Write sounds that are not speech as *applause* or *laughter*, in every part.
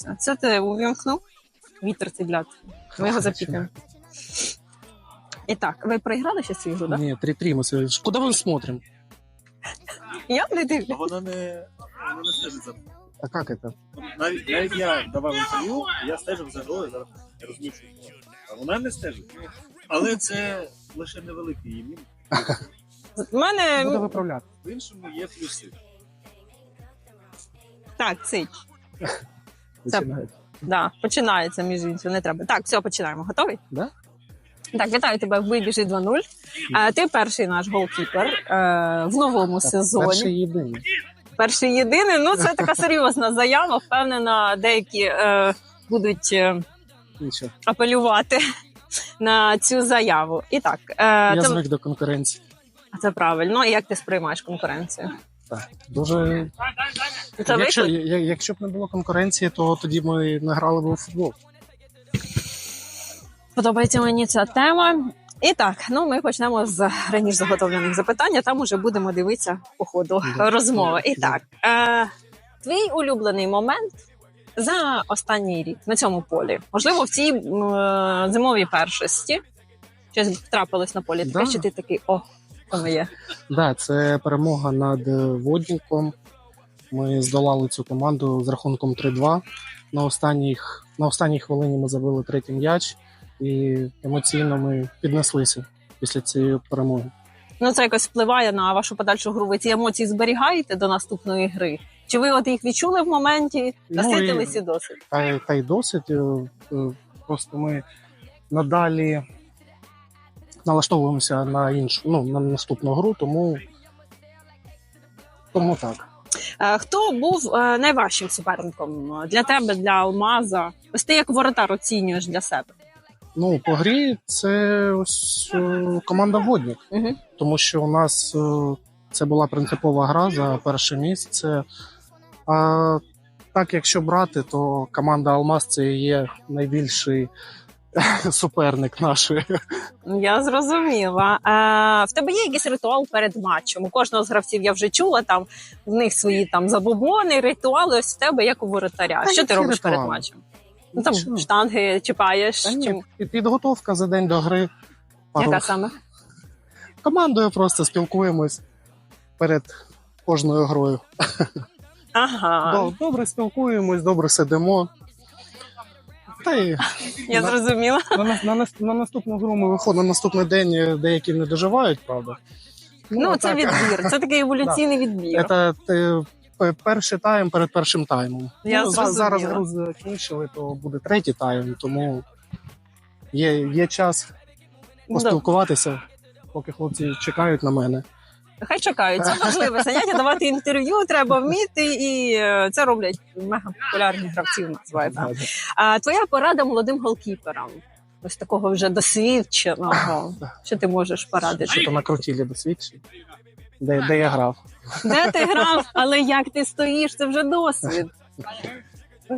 Все, це ти увімкнув. Вітер цей блядь. Ми його запікаємо. І так, ви проіграли ще цю ігру, так? Ні, 3-3 ми все. Куди ми смотрим? Я не дивлюсь. А вона не, вона не стежить за А як це? навіть, навіть я давав інтерв'ю, я стежив за грою, зараз я розумію, що а вона не стежить. Але це лише невеликий її мінус. У мене Буде виправляти. В іншому є плюси. так, цей. Починає. Да, починається між іншим, не треба. Так, все, починаємо. Готовий? Да? Так, вітаю тебе в вибіжі 2-0. Е, Ти перший наш голкіпер е, в новому сезоні. Перший єдиний. Перший єдиний. Ну, це така серйозна заява. Впевнена, деякі е, будуть е, Нічого. апелювати на цю заяву. І так, е, Я звик до конкуренції. це правильно. І як ти сприймаєш конкуренцію? Так. Дуже. Це Якщо, виклик? я- якщо б не було конкуренції, то тоді ми не грали б у футбол. Подобається мені ця тема. І так, ну ми почнемо з раніше заготовлених запитань, а там уже будемо дивитися по ходу Да. розмови. І так, е, твій улюблений момент за останній рік на цьому полі. Можливо, в цій м, е, зимовій першості щось трапилось на полі. Таке, Да. що ти такий о, це моє. Да, це перемога над е, Водніком. Ми здолали цю команду з рахунком 3-2. На останніх, на останній хвилині ми забили третій м'яч, і емоційно ми піднеслися після цієї перемоги. Ну це якось впливає на вашу подальшу гру. Ви ці емоції зберігаєте до наступної гри. Чи ви от їх відчули в моменті? Ну, Наситились і- і досить? Та, та й досить. е, е, Просто ми надалі налаштовуємося на іншу, ну, на наступну гру, тому, тому так. Е, Хто був е, найважчим суперником для тебе, для Алмаза? Ось ти як воротар оцінюєш для себе. Ну, по грі це ось е, команда Воднік. Угу. тому що у нас е, це була принципова гра за перше місце. А так, якщо брати, то команда Алмаз це є найбільший *laughs* суперник нашої. Я зрозуміла. Е, в тебе є якийсь ритуал перед матчем? У кожного з гравців я вже чула там в них свої там забобони, ритуали. Ось в тебе як у воротаря. Та Що ти робиш перед матчем? Ну там Нічого. штанги чіпаєш. Та ні, Чим? під- Підготовка за день до гри. Пару Яка саме? командою просто спілкуємось перед кожною грою. Ага, Добре спілкуємось, добре сидимо. Та й я на- зрозуміла. на, нас- на, на наступну гру ми виходимо на наступний день, е, деякі не доживають, правда. Ну, це так. відбір. Це такий еволюційний *laughs* відбір. Це е, перший тайм перед першим таймом. Я ну, за- зрозуміла. зараз гру закінчили, то буде третій тайм, тому є, є час поспілкуватися, поки хлопці чекають на мене. Хай чекають. Це важливе заняття. Давати інтерв'ю треба вміти, і е, це роблять мега популярні гравці. Називається. А твоя порада молодим голкіперам, ось такого вже досвідченого. Що ти можеш порадити? Що то накрутили досвідчення, де, де я грав. Де ти грав, але як ти стоїш, це вже досвід.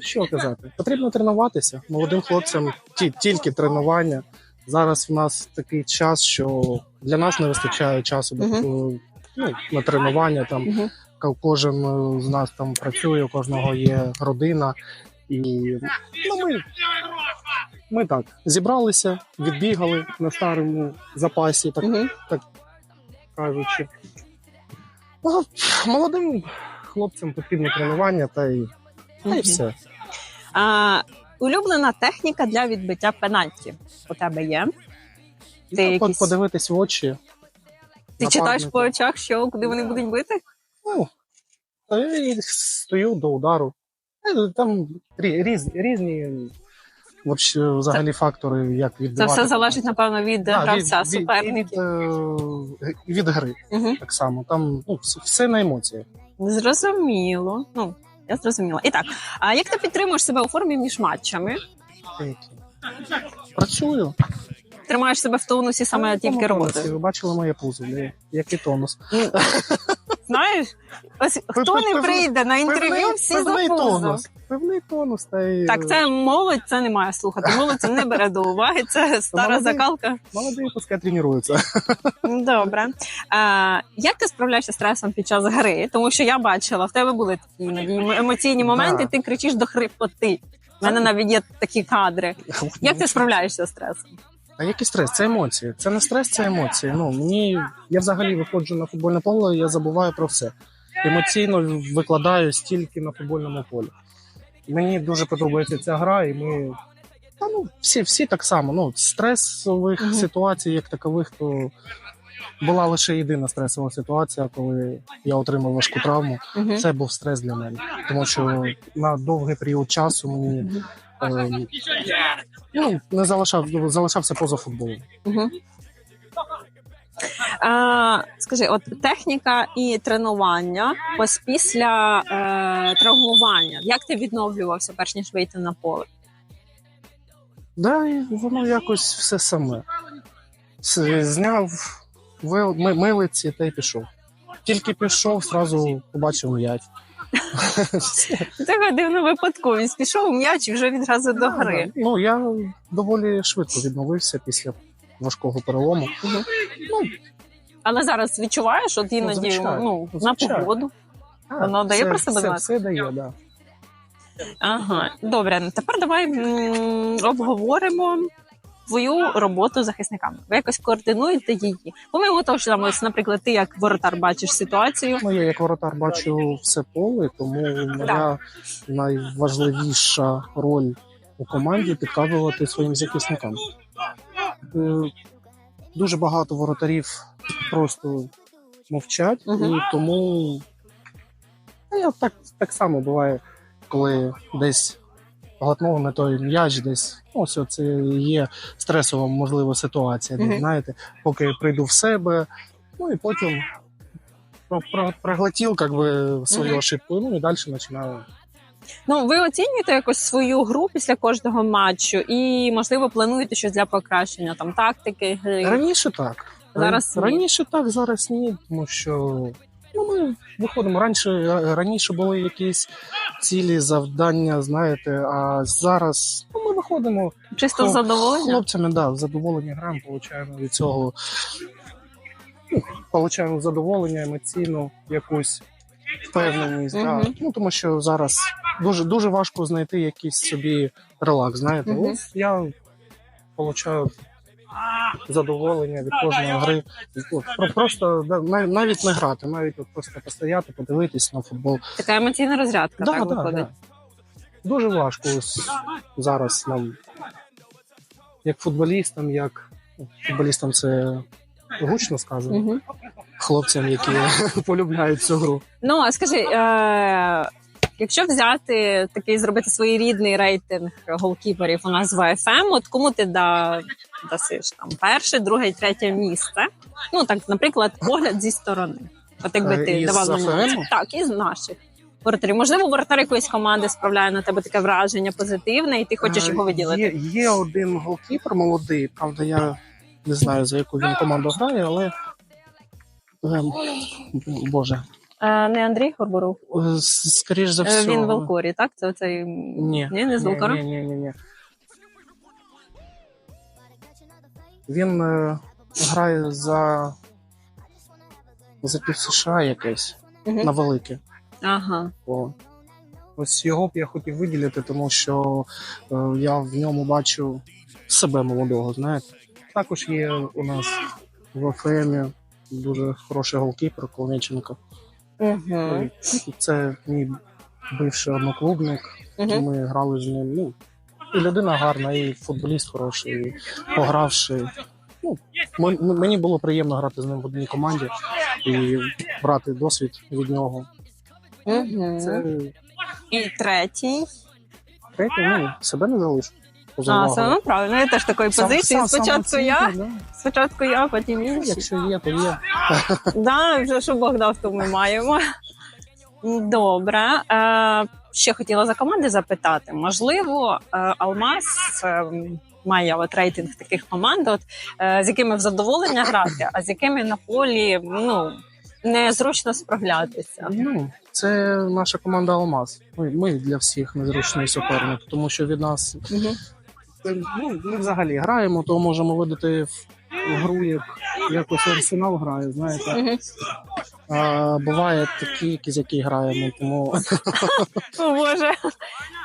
Що казати? Потрібно тренуватися. Молодим хлопцям ті, тільки тренування. Зараз в нас такий час, що для нас не вистачає часу до- Мгм. ну, на тренування. Там Мгм. Ка- кожен е, з нас там працює, у кожного є родина. І ну, ми, ми так зібралися, відбігали на старому запасі, так Мгм. кажучи. Ну, молодим хлопцям потрібне тренування та й, та й Мгм. все. А, улюблена техніка для відбиття пенальті у тебе є. Ти Ну, якісь- Подивитись в очі. Ти читаєш по очах, що куди вони будуть бити? Ну, я стою до удару. Е, Там різ, різні вообще, взагалі фактори, як Це все залежить, напевно, від Да, гравця, від, від, суперників. від, е, від гри Угу. так само. Там ну, все на емоціях. Зрозуміло. Ну, я зрозуміла. І так, а як ти підтримуєш себе у формі між матчами? Працюю. Тримаєш себе в тонусі саме Ну, тільки роботи. Ви бачили моє пузо, де- який тонус. Знаєш, ось хто не прийде на інтерв'ю, всі певний тонус. Певний тонус. Та й, Так, це молодь, це не має слухати. Молодь це не бере до уваги. Це стара Молодий. закалка. Молоді пускай тренуються. Добре. А, як ти справляєшся з стресом під час гри? Тому що я бачила, в тебе були такі емоційні моменти, Да. ти кричиш до хрипоти. У мене навіть є такі кадри. Як ти справляєшся з стресом? А який стрес? Це емоції. Це не стрес, це емоції. Ну мені я взагалі виходжу на футбольне поле, я забуваю про все. Емоційно викладаю стільки на футбольному полі. Мені дуже подобається ця гра, і ми та, ну, всі, всі так само. Ну, стресових Мгм. ситуацій, як такових, то була лише єдина стресова ситуація, коли я отримав важку травму. Угу. Це був стрес для мене, тому що на довгий період часу мені е, ну, не залишав, залишався поза футболом. Угу. А, скажи, от техніка і тренування ось після е, травмування. Як ти відновлювався, перш ніж вийти на поле? Да, і воно якось все саме. С- Зняв вил- ми- милиці та й пішов. Тільки пішов, зразу побачив м'яч. Така дивна випадковість. Пішов м'яч і вже відразу до гри. Ну, я доволі швидко відновився після важкого перелому. Ну, Але зараз відчуваєш, от іноді звичайно, ну, на звичайно. погоду. Воно дає про себе все, знати? все дає, да. Ага, добре. Тепер давай м, обговоримо твою роботу захисниками. Ви якось координуєте її. Помимо того, що там, ось, наприклад, ти як воротар бачиш ситуацію. Ну, я як воротар бачу все поле, тому моя найважливіша роль у команді підказувати своїм захисникам. Е, Дуже багато воротарів просто мовчать, Мгм. і тому ну, я так, так само буває, коли десь глотнув не той м'яч, десь ну, ось це є стресова, можливо, ситуація, де, знаєте, поки я прийду в себе, ну і потім про, про, проглотив как бы, свою Мгм. ошибку, ну і далі починаю. Ну, ви оцінюєте якось свою гру після кожного матчу і, можливо, плануєте щось для покращення там тактики гри. Раніше так. Зараз ні. раніше так, зараз ні, тому що ну, ми виходимо. Раніше, раніше були якісь цілі, завдання, знаєте, а зараз ну, ми виходимо Чисто Хлоп- задоволення. хлопцями, да, задоволення граємо, получаємо від цього. Ну, получаємо задоволення, емоційну якусь впевненість. Да. Ну, тому що зараз дуже, дуже важко знайти якийсь собі релакс. Знаєте, Мгм. ось я получаю задоволення від кожної гри. Про- Просто навіть не грати, навіть просто постояти, подивитись на футбол. Така емоційна розрядка, Да, так да, виходить. да. Дуже важко ось зараз нам, як футболістам, як ну, футболістам це гучно сказано, Угу. хлопцям, які *laughs* полюбляють цю гру. Ну, а скажи, е- якщо взяти такий зробити своєрідний рейтинг голкіперів у нас в АФМ, от кому ти да, дасиш там перше, друге і третє місце? Ну так, наприклад, погляд зі сторони. От якби Е, ти із давав на нього. Так, із наших воротарів. Можливо, воротар якоїсь команди справляє на тебе таке враження позитивне, і ти хочеш Е, його виділити. Є, є один голкіпер молодий, правда, я не знаю, за яку він команду грає, але. ем, Боже, не Андрій Горбуров. е, с- скоріш за Е, все. Він в Алкорі, так? Це оцей... Ні. Ні, не з Алкора? Ні, ні, ні, ні. Він е, грає за, за пів США якесь Мгм. на велике. Ага. О. Ось його б я хотів виділити, тому що е, я в ньому бачу себе молодого, знаєте. Також є у нас в ФМі дуже хороший голкіпер Колниченко. Угу. Це мій бивший одноклубник. Угу. Ми грали з ним. Ну, і людина гарна, і футболіст хороший, і погравши. Ну, мені було приємно грати з ним в одній команді і брати досвід від нього. Угу. Це І третій. третє, ну, себе не залишу. Поза А, увагою. одно правильно. Я теж такої Сам- позиції. сам- Спочатку я, да. спочатку я, потім інші. Якщо є, то є. *laughs* Да, вже що Бог дав, то ми маємо. Добре. Е, ще хотіла за команди запитати. Можливо, е, Алмаз е, має от рейтинг таких команд, от, е, з якими в задоволення грати, а з якими на полі ну, незручно справлятися. Ну, це наша команда Алмаз. Ми, ми для всіх незручний суперник, тому що від нас ну, ми взагалі граємо, то можемо видати в гру, як якось арсенал грає, знаєте. А, буває такі, які, з які граємо. Тому О, Боже.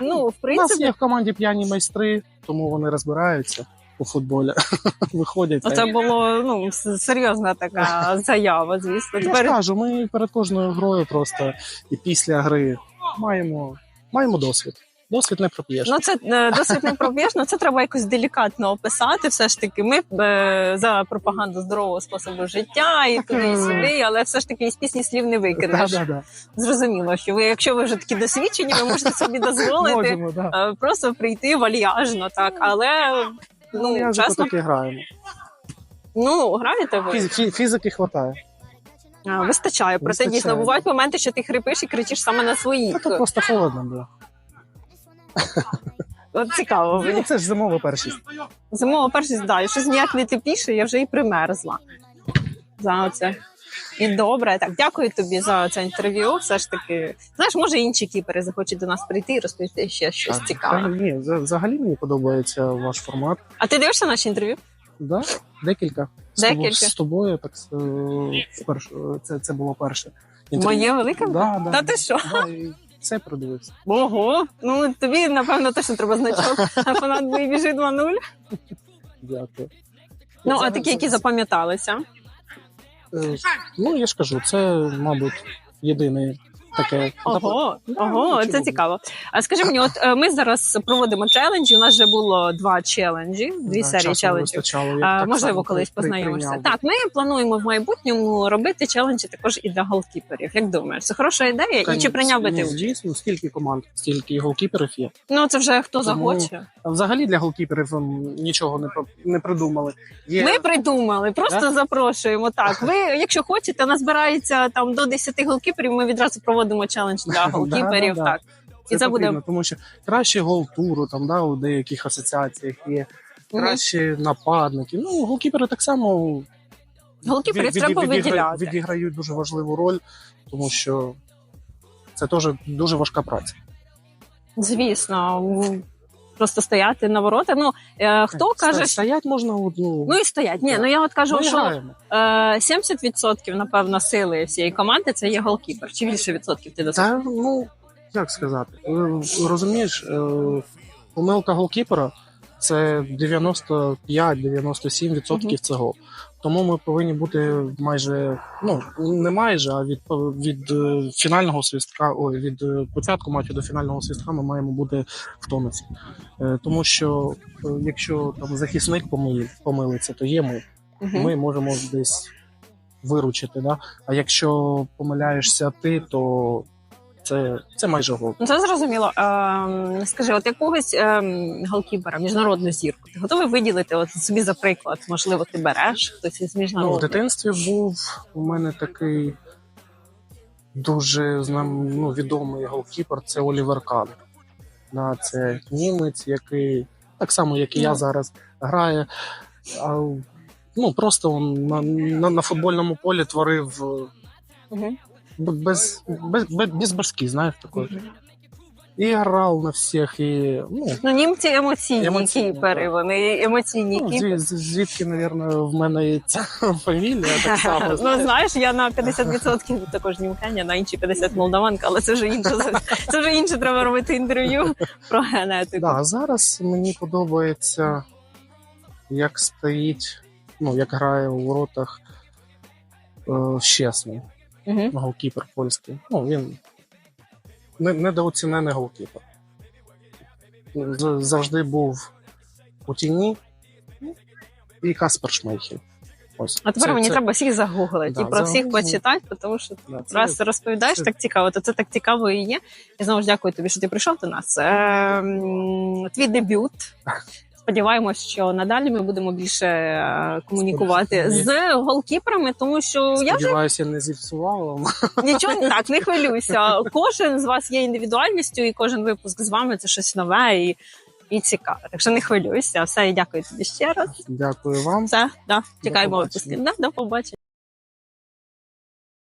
Ну, в у нас принципі, є в команді п'яні майстри, тому вони розбираються у футболі. *laughs* Виходять. це та й- було ну с- серйозна така заява. Звісно, Я ж тепер кажу, ми перед кожною грою просто і після гри маємо, маємо досвід. Досвід не проп'єш. ну це е, досить непробіжно. Це треба якось делікатно описати. Все ж таки, ми е, за пропаганду здорового способу життя і туди і сюди, але все ж таки із пісні слів не. Да-да-да. Зрозуміло, що ви, якщо ви вже такі досвідчені, ви можете собі дозволити Можемо, да. е, просто прийти вальяжно, так але. Ну, я чесно, таки граємо. ну граєте ви Фіз- фі- фізики хватає. А, вистачає. Проте Вистачає. дійсно бувають моменти, що ти хрипиш і кричиш саме на своїх. то просто холодно було. От цікаво. Ну, мені. це ж зимова першість. Зимова першість, да, і щось ніяк не тепліше, я вже і примерзла. За це. І добре, так дякую тобі за це інтерв'ю. Все ж таки, знаєш, може інші кіпери захочуть до нас прийти і розповісти ще щось Та, цікаве. Ні, за- взагалі мені подобається ваш формат. А ти дивишся наші інтерв'ю? Да? Декілька. З Декілька. тобою- З тобою так е, вперше, це, це було перше. інтерв'ю. Моє велике? Да, да, Та ти що? Да, і все продивився. Ого, ну тобі напевно точно треба значок. А фанат бої біжи 2-0. Дякую. Ну, а такі, які запам'яталися. Е, Ну, я ж кажу, це, мабуть, єдине таке. Ого, Ну, ого, чому це цікаво. А скажи мені, от е, ми зараз проводимо челенджі. У нас вже було два челенджі, дві Да, серії челенджів. А, можливо, колись познайомишся. Так, ми плануємо в майбутньому робити челенджі також і для голкіперів. Як думаєш, це хороша ідея? І чи прийняв би ти Ну. Звісно, скільки команд, стільки голкіперів є. Ну це вже хто Тому- захоче. Взагалі для голкіперів ем, нічого не, не придумали. Є... Ми придумали, просто Да? запрошуємо. Так, ви, якщо хочете, назбирається там до 10 голкіперів. Ми відразу проводимо челендж для *laughs* голкіперів. Так і це буде тому що краще гол-туру там, да, у деяких асоціаціях є, краще нападники. Ну, голкіпери так само голкіпери треба виділяти. відіграють дуже важливу роль, тому що це теж дуже важка праця. Звісно, просто стояти на ворота. Ну е, хто Ста- каже, стоять можна одну. ну і стоять. Ні, ну я от кажу, Ми що граємо. е, 70% напевно сили всієї команди це є голкіпер. Чи більше відсотків ти? Та ну як сказати, Е, розумієш, е, помилка голкіпера це 95-97% Мгм. це гол. Тому ми повинні бути майже, ну не майже, а від, від е, фінального свістка, ой, від е, початку матчу до фінального свістка ми маємо бути в тонусі. Е, Тому що якщо там захисник помилить, помилиться, то є ми. Ми можемо десь виручити. Да? А якщо помиляєшся ти, то це, це майже гол. Ну, це зрозуміло. Ем, скажи, от якогось ем, голкіпера, міжнародну зірку, ти готовий виділити от собі за приклад? Можливо, ти береш хтось із Ну, в дитинстві був у мене такий дуже знам, ну, відомий голкіпер це Олівер Кан. Да, це німець, який так само, як і я Ну. зараз грає. А, ну, просто он на, на, на футбольному полі творив е, б- без, без, без, без башки, знаєш. Мгм. І грав на всіх, і ну, Ну, німці емоційні Емоційні, кіпери, вони емоційні ну кіпери. звід, звідки, мабуть, в мене і ця *laughs* фамілія так само. Ну знаєш, я на 50% також німканя, на інші 50 молдаванка, але це вже інше. Це вже інше треба робити інтерв'ю про генетику. Да, а зараз мені подобається, як стоїть, ну, як грає у воротах е, Щесний, Мгм. голкіпер польський. Ну, він не- недооцінений голкіпер. З- Завжди був у тіні і Каспер Шмейхель. Ось. А тепер Це- мені це- треба всіх загуглити Да, і про всіх загугли. почитати, тому що да, це- раз ти розповідаєш це- так цікаво, то це так цікаво і є. І знову ж дякую тобі, що ти прийшов до нас. Ем, Твій дебют. *laughs* Сподіваємось, що надалі ми будемо більше е, комунікувати з голкіперами, тому що я Сподіваюся, не зіпсував вам. нічого так не хвилюйся. Кожен з вас є індивідуальністю, і кожен випуск з вами це щось нове і, і цікаве. Так що не хвилюйся. Все, і дякую тобі ще раз. Дякую вам. Все, да, чекаємо випусків. Да, до побачення.